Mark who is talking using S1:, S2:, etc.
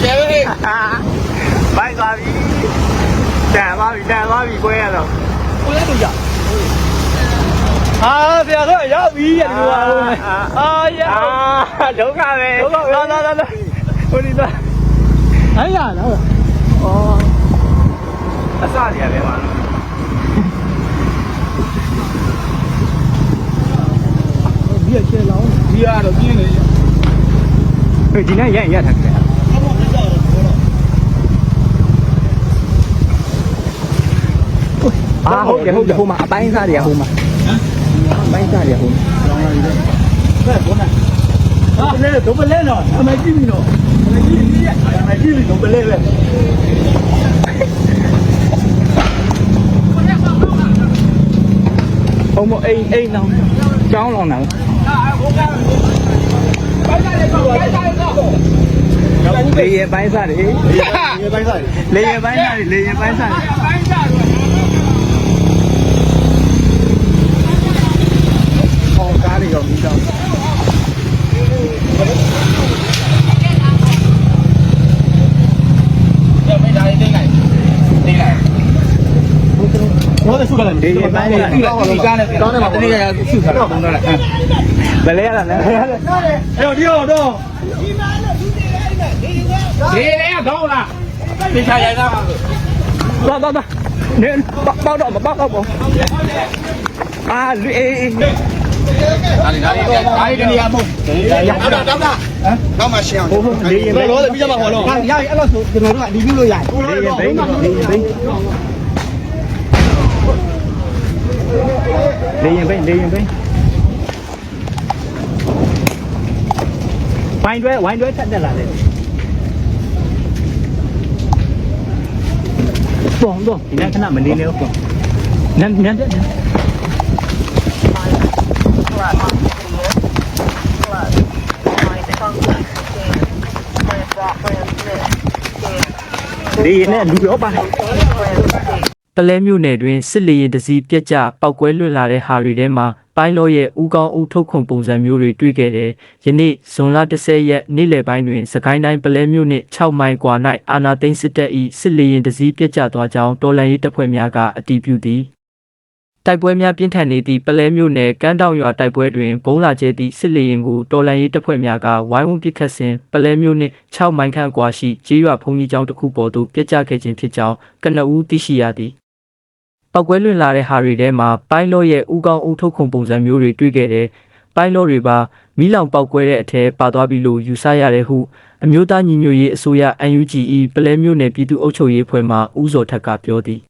S1: ရှယ်ဟေး
S2: ဘိုက်သွားပြီတန်သွားပြီတန်သွားပြီကွဲရတော့
S1: ကိုလည်းတို့ရ
S2: ဟာဆရာတော့ရောက်ပြီရဒီမှာအာရအာဒုက္ခပဲလာလာလာဟိုဒီတော့
S1: အဲ့ရလား
S2: ဩအစနေရတယ်မှာ
S1: ဒီရချေလောင်းဒီရတော့ပြင်းနေ
S2: ဒီနေ့ရရထားတယ် အာဟုတ်တယ်ဟုတ်တယ်ဟိုမှာအပိုင်းစားတွေကဟိုမှာအပိုင်းစားတွေကဟိုမှာ
S1: ဘယ်ဘောနာဟာလေတော့ဘလဲနော်အမကြည့်ပြီနော်အမကြည့်ပြီအမကြည့်ပြီတော့ဘလဲပဲ
S2: ဟိုမအိမ်အိမ်လောင်းကျောင်းလောင်းတာလေရင်ပိုင်းစားတယ်
S1: ဒီပိုင်းစား
S2: လေရင်ပိုင်းစားတယ်လေရင်ပိုင်းစားတယ်
S1: ဟောကားတွေရောမိတော့ရမေးတာတင်းလိုက် တင်းလိုက်ဘောတဲ့ဆုကလည်း
S2: လေရင်ပိုင်းစားတယ်
S1: ဒီကားနဲ့ကောင်းတယ်မှာတနေ့ကဆုထားတော့ဘုံတော့လား
S2: ဘယ်လဲရတာလဲ
S1: အဲ့တော့ဒီတော့တော့ဒီလေကောင်းလားဒီချာရိုက်သားပါဆို
S2: သွားသွားသွားနေပေါက်တော့မပေါက်တော့ဘူးအာလူအေးအေး
S1: ဒါလေးဒါလေးဒါလေးတနေရာမဟုတ်ရအောင်တော့တော့ဟမ်တော့မှရှင်းအောင်
S2: ဟိုဟိုလေရင်ပိုင်း
S1: လို့ပြီးကြမှာဟောတော့ဟာရရအဲ့လိုဆိုကျွန်တော်တို့ကဒီပြလို့ရ တယ်
S2: လေရင်ပိုင်းလေရင်ပိုင်းလေရင်ပိုင်းလေရင်ပိုင်းဝိုင်းတွဲဝိုင်းတွဲထက်တက် လာတယ်ပေါ့တော့ဒီနေ့ခဏမနေနဲ့ပေါ့နန်းနန်းတက်နန်းလေရင်နဲ့လူရောပါပလဲမြို့နယ်တွင်စစ်လေရင်တစည်းပြက်ကျပောက်ကွဲလွတ်လာတဲ့ဟာတွေထဲမှာပိုင်းလောရဲ့ဥကောင်းဥထုတ်ခုံပုံစံမျိုးတွေတွေ့ခဲ့တယ်။ယနေ့ဇွန်လ10ရက်နေ့လယ်ပိုင်းတွင်စကိုင်းတိုင်းပလဲမြို့နှင့်6မိုင်ကွာ၌အာနာသိန်းစစ်တပ်၏စစ်လေရင်တစည်းပြက်ကျသွားကြောင်းတော်လန်ရေးတပ်ဖွဲ့များကအတည်ပြုသည်။ တိုက်ပွဲများပြင်းထန်နေသည့်ပလဲမြို့နယ်ကမ်းတောင်ရွာတိုက်ပွဲတွင်ဘုံလာကျဲသည့်စစ်လေရင်ကိုတော်လန်ရေးတပ်ဖွဲ့များကဝိုင်းဝန်းပစ်ခတ်စဉ်ပလဲမြို့နှင့်6မိုင်ခန့်ကွာရှိကျေးရွာဘုံကြီးကျောင်းတစ်ခုပေါ်သို့ပြက်ကျခဲ့ခြင်းဖြစ်ကြောင်းကနဦးသိရှိရသည်။ပောက်ကွဲလွင်လာတဲ့ဟာတွေထဲမှာပိုင်းလော့ရဲ့ဥကောင်းဥထုတ်ခုံပုံစံမျိုးတွေတွေ့ခဲ့တယ်။ပိုင်းလော့တွေပါမီးလောင်ပောက်ကွဲတဲ့အထက်ပါသွားပြီလို့ယူဆရတယ်ဟုအမျိုးသားညီညွတ်ရေးအစိုးရ UNGE ပလဲမြို့နယ်ပြည်သူ့အုပ်ချုပ်ရေးဖွဲ့မှဦးစောထက်ကပြောသည်။